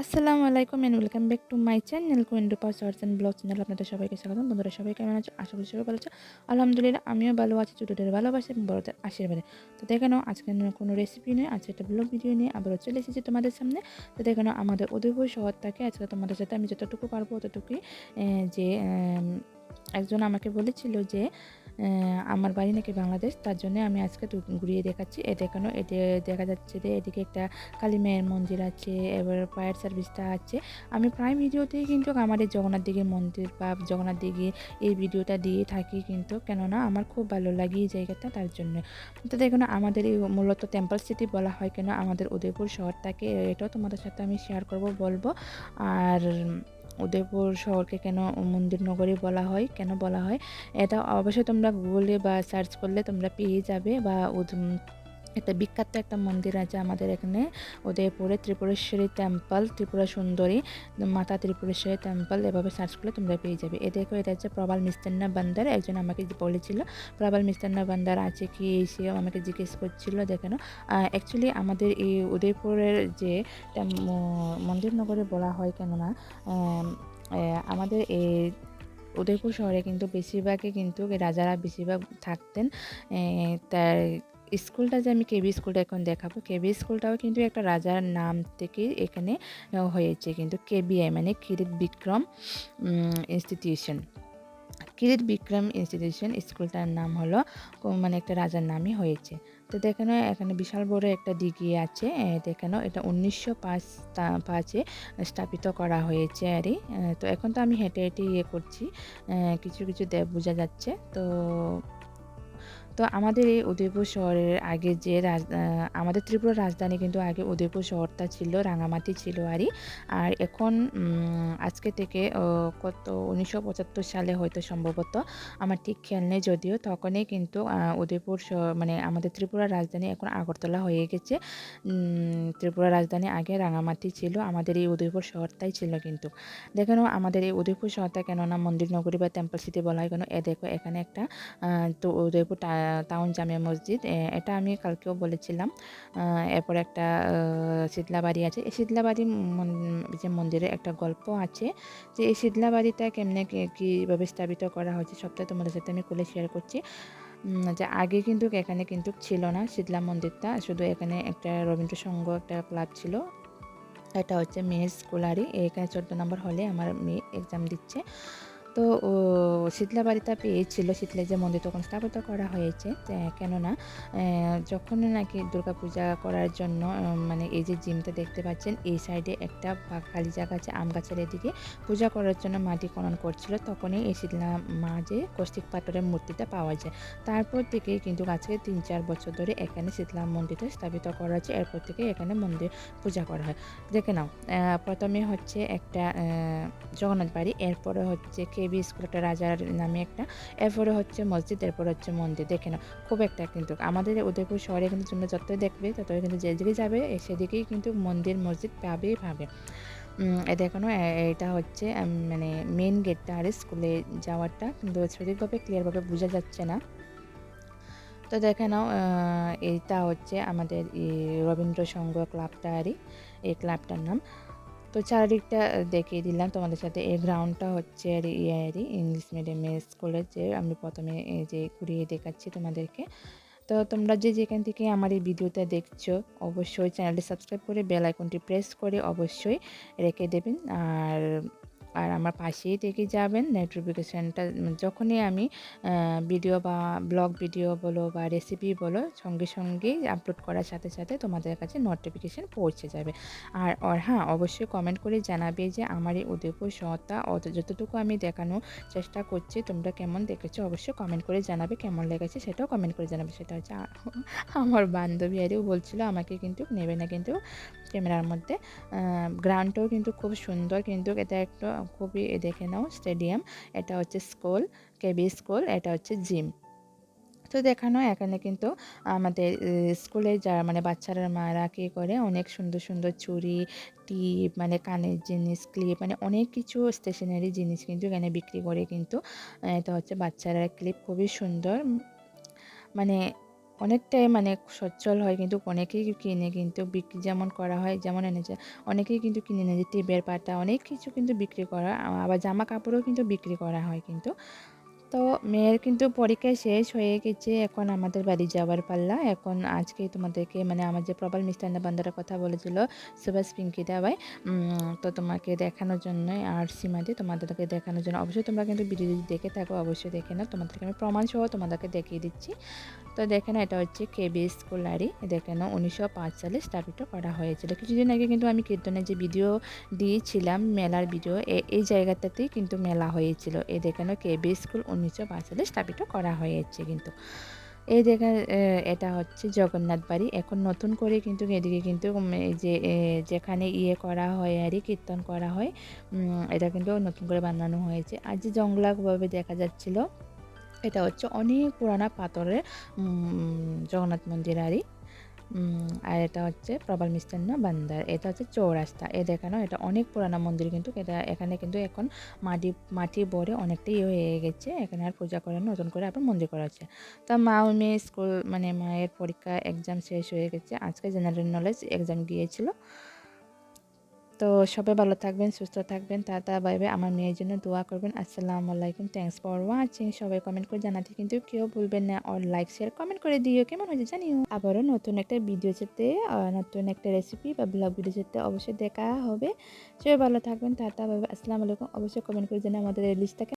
আসসালামু আলাইকুম and welcome back to my channel কুইন্ডু পাস আর্টস অ্যান্ড ব্লগ চ্যানেল আপনাদের সবাইকে স্বাগতম। বন্ধুরা সবাই কেমন আছে? আশা করি সবাই ভালো আছে। আলহামদুলিল্লাহ, আমিও ভালো আছি। ছোটোদের ভালোবাসি এবং বড়দের আশীর্বাদে। তো দেখে নাও, আজকে কোনো রেসিপি নেই আজকে একটা ব্লগ ভিডিও নিয়ে আবারও চলে এসেছি তোমাদের সামনে। তো দেখে নাও, আমাদের উদয়পুর শহর থাকে আজকে তোমাদের সাথে আমি যতটুকু পারব ততটুকুই যে একজন আমাকে বলেছিল যে আমার বাড়ি নাকি বাংলাদেশ, তার জন্য আমি আজকে ঘুরিয়ে দেখাচ্ছি। এ দেখানো এতে দেখা যাচ্ছে যে এদিকে একটা কালী মায়ের মন্দির আছে, এবার ফায়ার সার্ভিসটা আছে। আমি প্রায় ভিডিওতেই কিন্তু আমাদের জগন্নাথ দিঘির মন্দির বা জগন্নাথ দিঘি এই ভিডিওটা দিয়ে থাকি কিন্তু, কেননা আমার খুব ভালো লাগে এই জায়গাটা তার জন্য। তো দেখুন, আমাদের এই মূলত টেম্পল সিটি বলা হয় কেন, আমাদের উদয়পুর শহরটাকে, এটাও তোমাদের সাথে আমি শেয়ার করব, বলব। আর উদয়পুর শহরকে কেন মন্দির নগরী বলা হয়, কেন বলা হয়? এটা অবশ্যই তোমরা গুগলে বা সার্চ করলে তোমরা পেয়ে যাবে বা একটা বিখ্যাত একটা মন্দির আছে আমাদের এখানে, উদয়পুরে ত্রিপুরেশ্বরী টেম্পল ত্রিপুরা সুন্দরী, মাতা ত্রিপুরেশ্বরী টেম্পল এভাবে সার্চ করলে তোমরা পেয়ে যাবে। এ দেখো এটা হচ্ছে প্রবাল মিস্তান্না বান্দার, একজন আমাকে বলেছিল, প্রবাল মিস্তান্না বান্দার আছে কি সেও আমাকে জিজ্ঞেস করছিল দেখানো অ্যাকচুয়ালি আমাদের এই উদয়পুরের যে মন্দির নগরে বলা হয় কেননা আমাদের এই উদয়পুর শহরে কিন্তু বেশিরভাগই কিন্তু রাজারা বেশিরভাগ থাকতেন তার স্কুলটা যে আমি কেবি স্কুলটা এখন দেখাবো কেবি স্কুলটাও কিন্তু একটা রাজার নাম থেকে এখানে হয়েছে। কিন্তু কেবিআই মানে কিরিত বিক্রম ইনস্টিটিউশন কিরিত বিক্রম ইনস্টিটিউশন স্কুলটার নাম হলো মানে একটা রাজার নামই হয়েছে। তো দেখানো, এখানে বিশাল বড় একটা দিঘি আছে দেখানো, এটা উনিশশো পাঁচ পাঁচে স্থাপিত করা হয়েছে আরই তো এখন তো আমি হেঁটে হেঁটে ইয়ে করছি কিছু কিছু দেব বোঝা যাচ্ছে। তো তো আমাদের এই উদয়পুর শহরের আগে যে রাজ আমাদের ত্রিপুরার রাজধানী কিন্তু আগে উদয়পুর শহরটা ছিল, রাঙামাটি ছিল আরই আর এখন আজকে থেকে কত, উনিশশো পঁচাত্তর সালে হয়তো সম্ভবত, আমার ঠিক খেয়াল নেই যদিও, তখনই কিন্তু উদয়পুর মানে আমাদের ত্রিপুরার রাজধানী এখন আগরতলা হয়ে গেছে। ত্রিপুরা রাজধানী আগে রাঙামাটি ছিল, আমাদের এই উদয়পুর শহরটাই ছিল কিন্তু। দেখেন, আমাদের এই উদয়পুর শহরটা কেননা মন্দির নগরী বা টেম্পল সিটি বলা হয় কেন? এ দেখো, এখানে একটা তো উদয়পুর টাউন জামিয়া মসজিদ এটা আমি কালকেও বলেছিলাম। এরপর একটা শীতলাবাড়ি আছে। এই শীতলাবাড়ি যে মন্দিরে একটা গল্প আছে যে, এই শীতলাবাড়িটা কেমনে কীভাবে স্থাপিত করা হয়েছে সবটা তোমাদের সাথে আমি খুলে শেয়ার করছি। যে আগে কিন্তু এখানে কিন্তু ছিল না শীতলা মন্দিরটা, শুধু এখানে একটা রবীন্দ্র সংঘ একটা ক্লাব ছিল। এটা হচ্ছে মেয়ের স্কুলারি এখানে চোদ্দ নম্বর হলে আমার মেয়ে এক্সাম দিচ্ছে। তো শীতলা বাড়িটা পেয়েছিল শীতলে যে মন্দির তখন স্থাপিত করা হয়েছে। কেননা যখন নাকি দুর্গাপূজা করার জন্য মানে এই যে জিমটা দেখতে পাচ্ছেন, এই সাইডে একটা খালি জায়গা আছে, আম গাছের এদিকে। পূজা করার জন্য মাটি খনন করছিল, তখনই এই শীতলা মা যে কৌশিক পাথরের মূর্তিটা পাওয়া যায়। তারপর থেকে কিন্তু আজকে তিন চার বছর ধরে এখানে শীতলা মন্দিরটা স্থাপিত করা হয়েছে এরপর থেকে এখানে মন্দির পূজা করা হয়। দেখে নাও প্রথমে হচ্ছে একটা জগন্নাথ বাড়ি, এরপরে হচ্ছে কে দেবী স্কুল, একটা রাজার নামে একটা। এরপরে হচ্ছে মসজিদ, এরপর হচ্ছে মন্দির। দেখে না খুব একটা কিন্তু। আমাদের উদয়পুর শহরে কিন্তু তোমরা যতই দেখবে, ততই কিন্তু যেদিকে যাবে সেদিকেই কিন্তু মন্দির, মসজিদ পাবেই পাবে দেখানো এটা হচ্ছে মানে মেন গেটটা আর স্কুলে যাওয়ারটা কিন্তু সঠিকভাবে ক্লিয়ারভাবে বোঝা যাচ্ছে না। তো দেখে নাও এইটা হচ্ছে আমাদের রবীন্দ্র সংঘ ক্লাবটা আরই এই ক্লাবটার নাম। তো চারিদিকটা দেখিয়ে দিলাম তোমাদের সাথে। এই গ্রাউন্ডটা হচ্ছে আর ইয়ারি ইংলিশ মিডিয়ামের স্কুলের যে আমি প্রথমে যে ঘুরিয়ে দেখাচ্ছি তোমাদেরকে। তো তোমরা যে যেখান থেকে আমার এই ভিডিওটা দেখছ, অবশ্যই চ্যানেলটি সাবস্ক্রাইব করে বেল আইকনটি প্রেস করে অবশ্যই রেখে দেবেন। আর আর আমার পাশেই থেকে যাবেন। নোটিফিকেশানটা যখনই আমি ভিডিও বা ব্লগ ভিডিও বলো বা রেসিপি বলো, সঙ্গে সঙ্গেই আপলোড করার সাথে সাথে তোমাদের কাছে নোটিফিকেশান পৌঁছে যাবে। আর আর হ্যাঁ অবশ্যই কমেন্ট করে জানাবে যে আমার এই উদয়পুর শহরটা অত, যতটুকু আমি দেখানোর চেষ্টা করছি, তোমরা কেমন দেখেছ, অবশ্যই কমেন্ট করে জানাবে, কেমন লেগেছে সেটাও কমেন্ট করে জানাবে। সেটা হচ্ছে আমার বান্ধবী আরেও বলছিল, আমাকে কিন্তু নেবে না কিন্তু ক্যামেরার মধ্যে। গ্রাউন্ডটাও কিন্তু খুব সুন্দর, কিন্তু এটা একটা খুবই দেখে নাও, স্টেডিয়াম, এটা হচ্ছে স্কুল, কেবি স্কুল, এটা হচ্ছে জিম। তো দেখানো এখানে কিন্তু আমাদের স্কুলে যারা মানে বাচ্চারা, মারা কী করে, অনেক সুন্দর সুন্দর চুড়ি, টিপ মানে কানের জিনিস, ক্লিপ মানে অনেক কিছু স্টেশনারি জিনিস কিন্তু এখানে বিক্রি করে কিন্তু এটা হচ্ছে বাচ্চারা ক্লিপ, খুবই সুন্দর। মানে অনেকটাই মানে সচ্ছল হয় কিন্তু অনেকেই কিনে কিন্তু বিক্রি যেমন করা হয় যেমন এনেছে, অনেকেই কিন্তু কিনে এনেছে টিপের পাতা, অনেক কিছু কিন্তু বিক্রি করা আবার জামা কাপড়ও কিন্তু বিক্রি করা হয় কিন্তু। তো মেয়ের কিন্তু পরীক্ষা শেষ হয়ে গেছে, এখন আমাদের বাড়ি যাওয়ার পাল্লা, এখন আজকে তোমাদেরকে মানে আমার যে প্রবল মিষ্টান্ন বান্দারের কথা বলেছিল, সুভাষ পিঙ্কি দাবাই তো তোমাকে দেখানোর জন্য আর সীমাদি তোমাদেরকে দেখানোর জন্য। অবশ্যই তোমরা কিন্তু ভিডিও যদি দেখে থাকো, অবশ্যই দেখে নাও। তোমাদেরকে আমি প্রমাণ সহ তোমাদেরকে দেখিয়ে দিচ্ছি। তো দেখে না এটা হচ্ছে কেবি স্কুলারি। দেখে নাও উনিশশো পাঁচ সালে স্থাপিত করা হয়েছিল। কিছুদিন আগে কিন্তু আমি কীর্তনের যে ভিডিও দিয়েছিলাম, মেলার ভিডিও এই জায়গাটাতেই কিন্তু মেলা হয়েছিল। এ দেখেন কেবি স্কুল উনিশশো পাঁচ সালে স্থাপিত করা হয়েছে কিন্তু। এই দেখেন এটা হচ্ছে জগন্নাথ বাড়ি। এখন নতুন করে কিন্তু এদিকে কিন্তু যে যেখানে ইয়ে করা হয় আর কীর্তন করা হয় এটা কিন্তু নতুন করে বানানো হয়েছে। আর যে জংলাভাবে দেখা যাচ্ছিল এটা হচ্ছে অনেক পুরানা পাথরের জগন্নাথ মন্দির আরই আর এটা হচ্ছে প্রবাল মিষ্টান্ন বান্দার এটা হচ্ছে চৌরাস্তা। এ দেখানো, এটা অনেক পুরানো মন্দির কিন্তু, এটা এখানে কিন্তু এখন মাটি মাটি ভরে অনেকটাই ইয়ে হয়ে গেছে। এখানে আর পূজা করে নতুন করে আবার মন্দির করা হচ্ছে। তা মা ও মেয়ে স্কুল মানে মায়ের পরীক্ষা এক্সাম শেষ হয়ে গেছে। আজকে জেনারেল নলেজ এক্সাম গিয়েছিল তো সবাই ভালো থাকবেন, সুস্থ থাকবেন তা বাইবে আমার মেয়ের জন্য দোয়া করবেন। আসসালামু আলাইকুম। থ্যাংকস ফর ওয়াচিং সবাই কমেন্ট করে জানাতে কিন্তু কেউ ভুলবেন না। আর লাইক শেয়ার কমেন্ট করে দিও। কেমন হয়েছে জানিও। আবারও নতুন একটা ভিডিও যেতে নতুন একটা রেসিপি বা ব্লগ ভিডিও যেতে অবশ্যই দেখা হবে। সবাই ভালো থাকবেন। তা বাইবে আসসালামু আলাইকুম। অবশ্যই কমেন্ট করে জানা আমাদের লিস্টটাকে